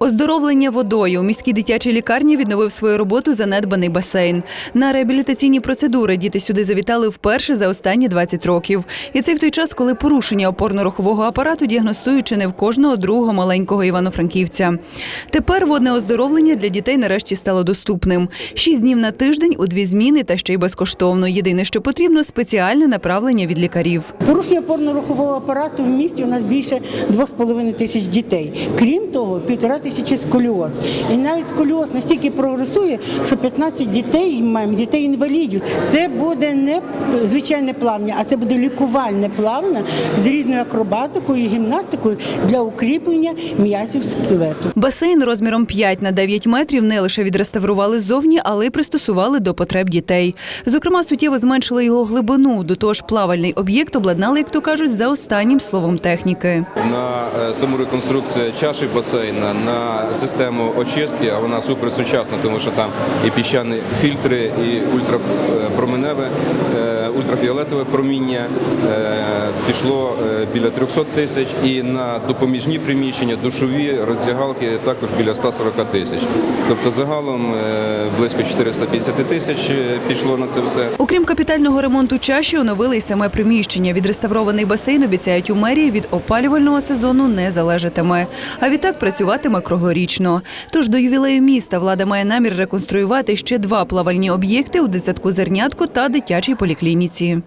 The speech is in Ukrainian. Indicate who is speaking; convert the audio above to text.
Speaker 1: Оздоровлення водою у міській дитячій лікарні відновив свою роботу занедбаний басейн. На реабілітаційні процедури діти сюди завітали вперше за останні 20 років. І це в той час, коли порушення опорно-рухового апарату діагностують не в кожного другого маленького івано-франківця. Тепер водне оздоровлення для дітей нарешті стало доступним. Шість днів на тиждень у дві зміни та ще й безкоштовно. Єдине, що потрібно спеціальне направлення від лікарів.
Speaker 2: Порушення опорно-рухового апарату в місті у нас більше 2,5 тисяч дітей. Крім того, півтора тисячі сколіоз. І навіть сколіоз настільки прогресує, що 15 дітей маємо дітей інвалідів. Це буде не звичайне плавання, а це буде лікувальне плавання з різною акробатикою і гімнастикою для укріплення м'язів скелету.
Speaker 1: Басейн розміром 5 на 9 метрів не лише відреставрували ззовні, але й пристосували до потреб дітей. Зокрема, суттєво зменшили його глибину. До того ж, плавальний об'єкт обладнали, як то кажуть, за останнім словом техніки.
Speaker 3: на е, саму реконструкцію чаші басейна, на систему очистки, а вона суперсучасна, тому що там і піщані фільтри, і ультрапроменеве, е, ультрафіолетове проміння е, пішло е, біля 300 тисяч, і на допоміжні приміщення, душові роздягалки також біля 140 тисяч. Тобто загалом е, близько 450 тисяч е, пішло на це все.
Speaker 1: Окрім капітального ремонту чаші, оновили й саме приміщення. Відреставрований басейн обіцяють у мерії від опалювального сезону не залежатиме. А відтак працюватиме круглорічно. Тож до ювілею міста влада має намір реконструювати ще два плавальні об'єкти у дитсадку зернятку та дитячій поліклініці.